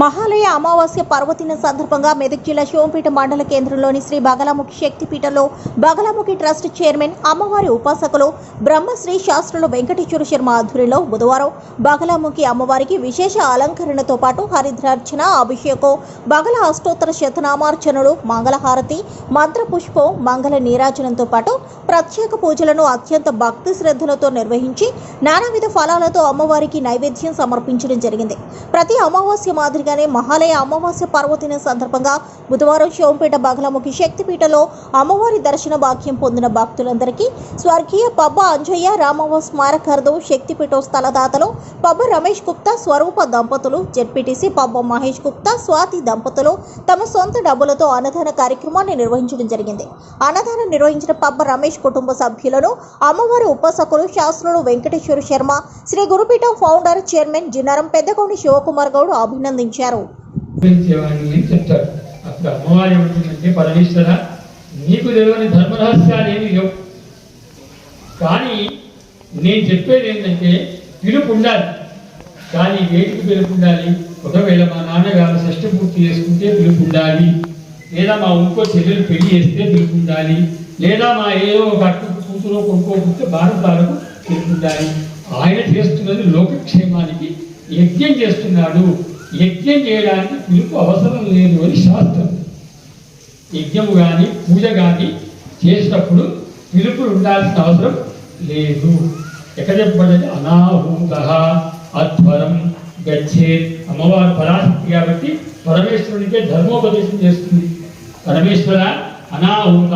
మహాలయ అమావాస్య పర్వదిన సందర్భంగా మెదక్ జిల్లా శివంపేట మండల కేంద్రంలోని శ్రీ బగలాముఖి శక్తిపీఠంలో బగలాముఖి ట్రస్ట్ చైర్మన్ అమ్మవారి ఉపాసకులు బ్రహ్మశ్రీ శాస్త్రులు వెంకటేశ్వర శర్మ ఆధ్వర్యంలో బుధవారం బగలాముఖి అమ్మవారికి విశేష అలంకరణతో పాటు హరిద్రార్చన అభిషేకం బగల అష్టోత్తర శతనామార్చనలు మంగళహారతి మంత్రపుష్పం మంగళ నీరాజనంతో పాటు ప్రత్యేక పూజలను అత్యంత భక్తి శ్రద్ధలతో నిర్వహించి నానావిధ ఫలాలతో అమ్మవారికి నైవేద్యం సమర్పించడం జరిగింది. ప్రతి అమావాస్య మాదిరిగానే మహాలయ అమావాస్య పర్వదిన సందర్భంగా బుధవారం శివంపేట బగలముఖి శక్తిపీఠలో అమ్మవారి దర్శన భాగ్యం పొందిన భక్తులందరికీ స్వర్గీయ పబ్బ అంజయ్య రామవ స్మారకార్థం శక్తిపీఠం స్థలదాతలు పబ్బ రమేష్ గుప్తా స్వరూప దంపతులు జెడ్పీటీసీ పబ్బ మహేష్ గుప్తా స్వాతి దంపతులు తమ సొంత డబ్బులతో అన్నదాన కార్యక్రమాన్ని నిర్వహించడం జరిగింది. అన్నదానం నిర్వహించిన పబ్బ రమేష్ కుటుంబ సభ్యులను అమ్మవారి ఉపాసకులు శాస్త్రులు వెంకటేశ్వర శర్మ శ్రీ గురుపీఠం ఫౌండర్ చైర్మన్ జిన్నారం పెద్దగౌని శివకుమార్ గౌడ్ అభినందించారు. ఉపయోగించేవాడిని అని అప్పుడు అమ్మవారు ఏమంటుందంటే పరమేశ్వర నీకు తెలియని ధర్మరహస్యాలు ఏమి లేవు. కానీ నేను చెప్పేది ఏంటంటే పిలుపు ఉండాలి. కానీ వేటికి పిలుపు ఉండాలి? ఒకవేళ మా నాన్నగారు షష్ఠ పూర్తి చేసుకుంటే పిలుపు ఉండాలి. లేదా మా ఇంకో చెల్లెలు పెళ్ళి చేస్తే పిలుపు ఉండాలి. లేదా మా ఏదో ఒక అక్క కూతురు కొనుక్కో పుట్టే భారతాలకు పిలుపు ఉండాలి. ఆయన చేస్తున్నది లోకక్షేమానికి యజ్ఞం చేస్తున్నాడు. యజ్ఞం చేయడానికి పిలుపు అవసరం లేదు అని శాస్త్రం. యజ్ఞము కానీ పూజ కానీ చేసినప్పుడు పిలుపులు ఉండాల్సిన అవసరం లేదు. ఎక్కడ చెప్పబడింది అనాహూత అధ్వరం గచ్చే అమ్మవారు పరాశక్తి కాబట్టి పరమేశ్వరునికే ధర్మోపదేశం చేస్తుంది. పరమేశ్వర అనాహూత